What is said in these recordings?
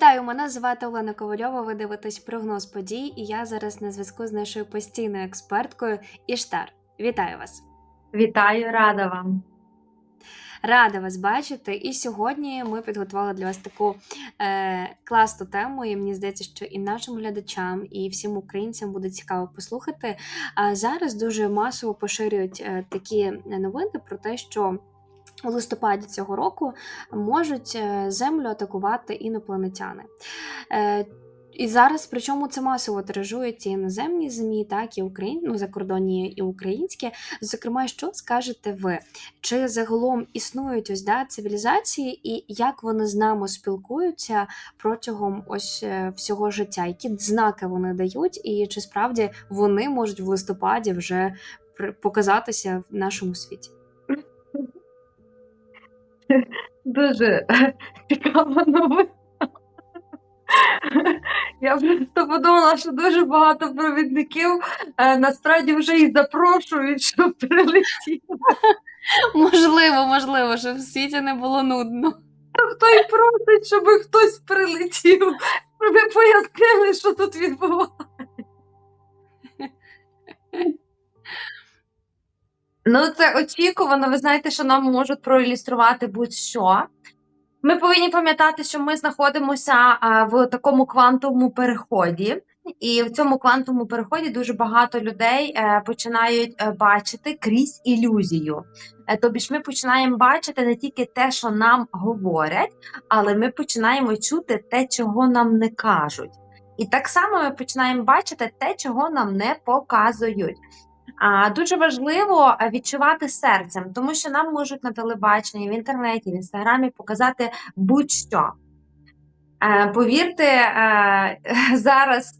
Вітаю, мене звати Олена Ковальова. Ви дивитесь прогноз подій, і я зараз на зв'язку з нашою постійною експерткою Іштар. Вітаю вас! Вітаю, рада вам. Рада вас бачити. І сьогодні ми підготували для вас таку е, класну тему. І мені здається, що і нашим глядачам, і всім українцям буде цікаво послухати. А зараз дуже масово поширюють е, такі новини про те, що у листопаді цього року можуть е, землю атакувати інопланетяни. Е, і зараз, причому це масово тиражують іноземні ЗМІ, так і Україн, ну, закордонні і українські. Зокрема, що скажете ви? Чи загалом існують ось да, цивілізації, і як вони з нами спілкуються протягом ось е, всього життя? Які знаки вони дають, і чи справді вони можуть в листопаді вже показатися в нашому світі? Дуже цікава новина. Я просто подумала, що дуже багато провідників е, насправді вже і запрошують, щоб прилетіти. Можливо, можливо, щоб в світі не було нудно. Хто і просить, щоб хтось прилетів, щоб пояснили, що тут відбувається. Ну, це очікувано. Ви знаєте, що нам можуть проілюструвати будь-що. Ми повинні пам'ятати, що ми знаходимося в такому квантовому переході, і в цьому квантовому переході дуже багато людей е, починають е, бачити крізь ілюзію. Е, Тобі ж ми починаємо бачити не тільки те, що нам говорять, але ми починаємо чути те, чого нам не кажуть. І так само ми починаємо бачити те, чого нам не показують. А дуже важливо е, відчувати серцем, тому що нам можуть на телебаченні, в інтернеті, в інстаграмі показати будь-що. Е, Повірте, е, зараз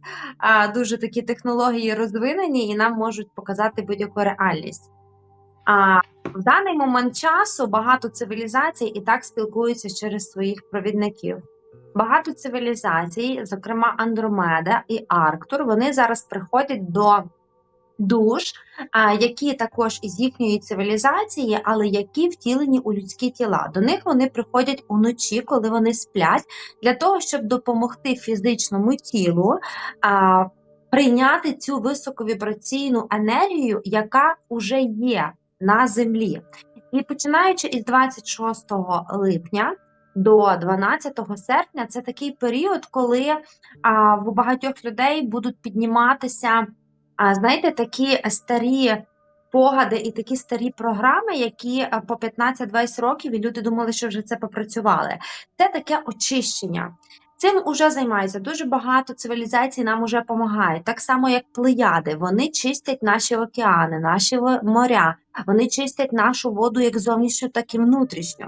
дуже такі технології розвинені і нам можуть показати будь-яку реальність. А в даний момент часу багато цивілізацій і так спілкуються через своїх провідників. Багато цивілізацій, зокрема Андромеда і Арктур, вони зараз приходять до душ, які також із їхньої цивілізації, але які втілені у людські тіла. До них вони приходять уночі, коли вони сплять, для того, щоб допомогти фізичному тілу прийняти цю високовібраційну енергію, яка вже є на землі. І починаючи із 26 липня. До 12 серпня це такий період, коли а, в багатьох людей будуть підніматися а знаєте, такі старі погади і такі старі програми, які е, по 15-20 років, і люди думали, що вже це попрацювали. Це таке очищення. Цим уже займаються дуже багато цивілізацій нам уже допомагають. Так само, як плеяди. Вони чистять наші океани, наші моря, вони чистять нашу воду як зовнішню, так і внутрішню.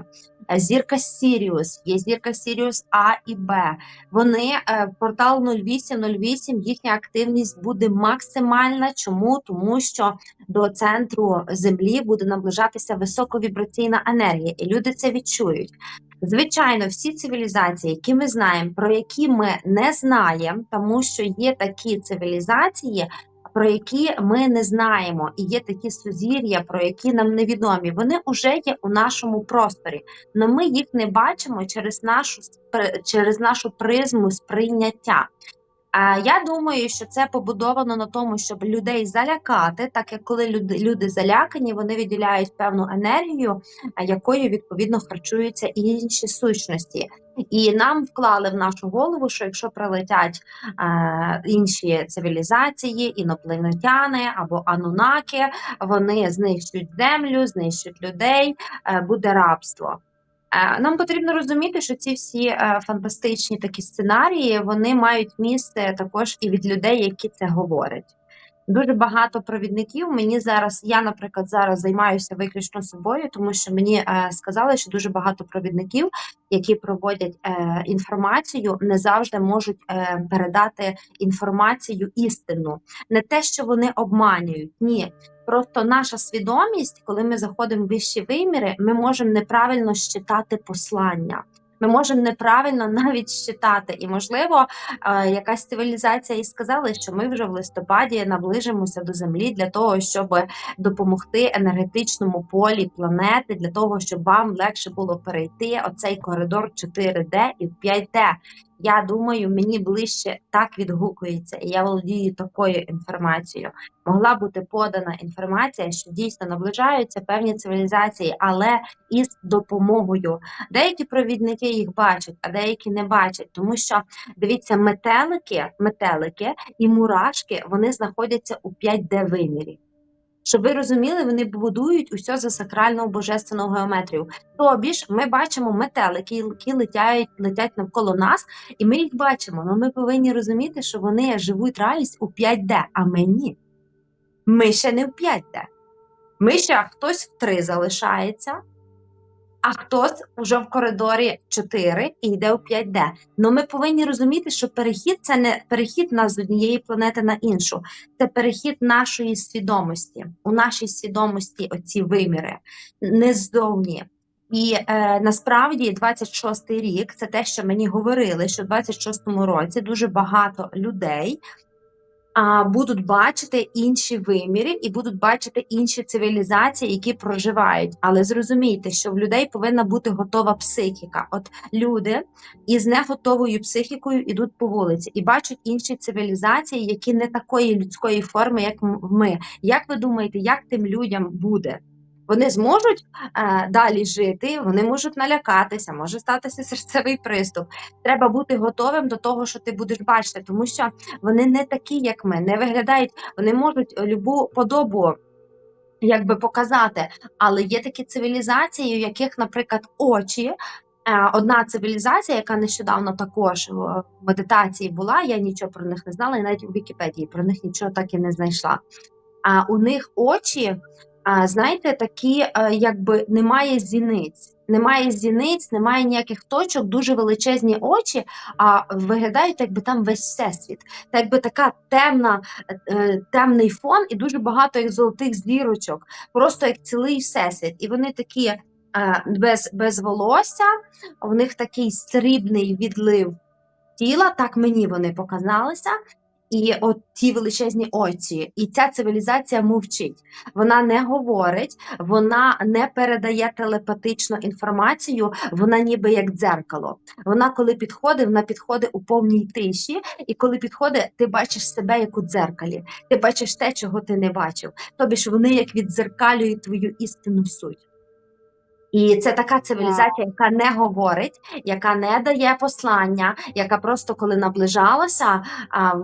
Е, Зірка Сіріус, є зірка Сіріус А і Б. Вони е, портал 0808, їхня активність буде максимальна. Чому? Тому що до центру землі буде наближатися високовібраційна енергія, і люди це відчують. Звичайно, всі цивілізації, які ми знаємо, про які ми не знаємо, тому що є такі цивілізації, про які ми не знаємо, і є такі сузір'я, про які нам невідомі. Вони вже є у нашому просторі, але ми їх не бачимо через нашу через нашу призму сприйняття. А я думаю, що це побудовано на тому, щоб людей залякати, так як коли люди, люди залякані, вони виділяють певну енергію, якою відповідно харчуються і інші сущності. І нам вклали в нашу голову, що якщо прилетять е, інші цивілізації, інопланетяни або анунаки, вони знищують землю, знищують людей, е, буде рабство. Е, Нам потрібно розуміти, що ці всі е, фантастичні такі сценарії вони мають місце також і від людей, які це говорять. Дуже багато провідників. Мені зараз, я, наприклад, зараз займаюся виключно собою, тому що мені е, сказали, що дуже багато провідників, які проводять е, інформацію, не завжди можуть е, передати інформацію істинну. Не те, що вони обманюють, ні. Просто наша свідомість, коли ми заходимо в вищі виміри, ми можемо неправильно щитати послання. Ми можемо неправильно навіть щитати. І, можливо, е, якась цивілізація і сказала, що ми вже в листопаді наближимося до землі для того, щоб допомогти енергетичному полі планети, для того, щоб вам легше було перейти оцей коридор 4D і 5D. Я думаю, мені ближче так відгукується, і я володію такою інформацією. Могла бути подана інформація, що дійсно наближаються певні цивілізації, але із допомогою. Деякі провідники їх бачать, а деякі не бачать, тому що дивіться, метелики, метелики і мурашки вони знаходяться у 5D вимірі. Щоб ви розуміли, вони будують усе за сакральну божественну геометрію. Тобі ж ми бачимо метелики, які летять, летять навколо нас, і ми їх бачимо. Але ми повинні розуміти, що вони живуть реальність у 5D, а ми ні. Ми ще не в 5D. Ми ще хтось в 3 залишається, а хтось уже в коридорі 4 і йде у 5D. Ну ми повинні розуміти, що перехід це не перехід нас з однієї планети на іншу, це перехід нашої свідомості. У нашій свідомості оці виміри не ззовні. І е, насправді 26-й рік це те, що мені говорили, що в 26-му році дуже багато людей будуть бачити інші виміри і будуть бачити інші цивілізації, які проживають. Але зрозумійте, що в людей повинна бути готова психіка. От люди із неготовою психікою йдуть по вулиці і бачать інші цивілізації, які не такої людської форми, як ми. Як ви думаєте, як тим людям буде? Вони зможуть е, далі жити, вони можуть налякатися, може статися серцевий приступ. Треба бути готовим до того, що ти будеш бачити, тому що вони не такі, як ми, не виглядають, вони можуть любу подобу якби показати, але є такі цивілізації, у яких, наприклад, очі. е, Одна цивілізація, яка нещодавно також в медитації була, я нічого про них не знала, і навіть у Вікіпедії про них нічого так і не знайшла. А у них очі, знаєте, такі, е, якби немає зіниць. Немає зіниць, немає ніяких точок, дуже величезні очі, а виглядають, якби там весь всесвіт. Та якби така темна, е, темний фон, і дуже багато як золотих зірочок, просто як цілий всесвіт. І вони такі е, без, без волосся, у них такий срібний відлив тіла, так мені вони показалися. І от ті величезні очі, і ця цивілізація мовчить. Вона не говорить, вона не передає телепатичну інформацію, вона ніби як дзеркало. Вона, коли підходить, вона підходить у повній тиші, і коли підходить, ти бачиш себе як у дзеркалі. Ти бачиш те, чого ти не бачив. Тобі ж вони як віддзеркалюють твою істинну суть. І це така цивілізація, яка не говорить, яка не дає послання, яка просто коли наближалася,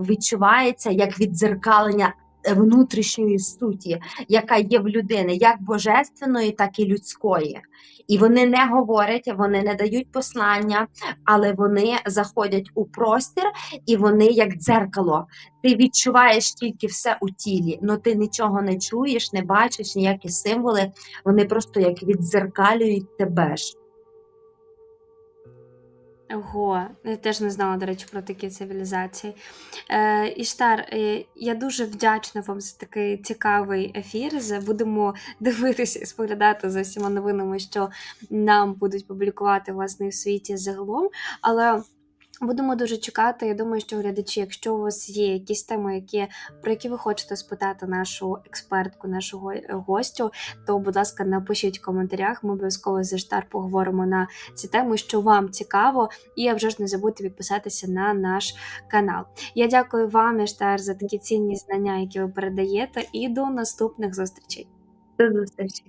відчувається як віддзеркалення внутрішньої суті, яка є в людини, як божественної, так і людської. І вони не говорять, вони не дають послання, але вони заходять у простір і вони як дзеркало. Ти відчуваєш тільки все у тілі, але ти нічого не чуєш, не бачиш ніякі символи. Вони просто як віддзеркалюють тебе ж. Ого, я теж не знала, до речі, про такі цивілізації. Е, Іштар, е, я дуже вдячна вам за такий цікавий ефір. Будемо дивитися і споглядати за всіма новинами, що нам будуть публікувати власне в світі загалом. Але будемо дуже чекати. Я думаю, що глядачі, якщо у вас є якісь теми, які, про які ви хочете спитати нашу експертку, нашу го- гостю, то, будь ласка, напишіть в коментарях. Ми обов'язково з Іштар поговоримо на ці теми, що вам цікаво. І вже ж не забудьте підписатися на наш канал. Я дякую вам, Іштар, за такі цінні знання, які ви передаєте, і до наступних зустрічей. До зустрічі.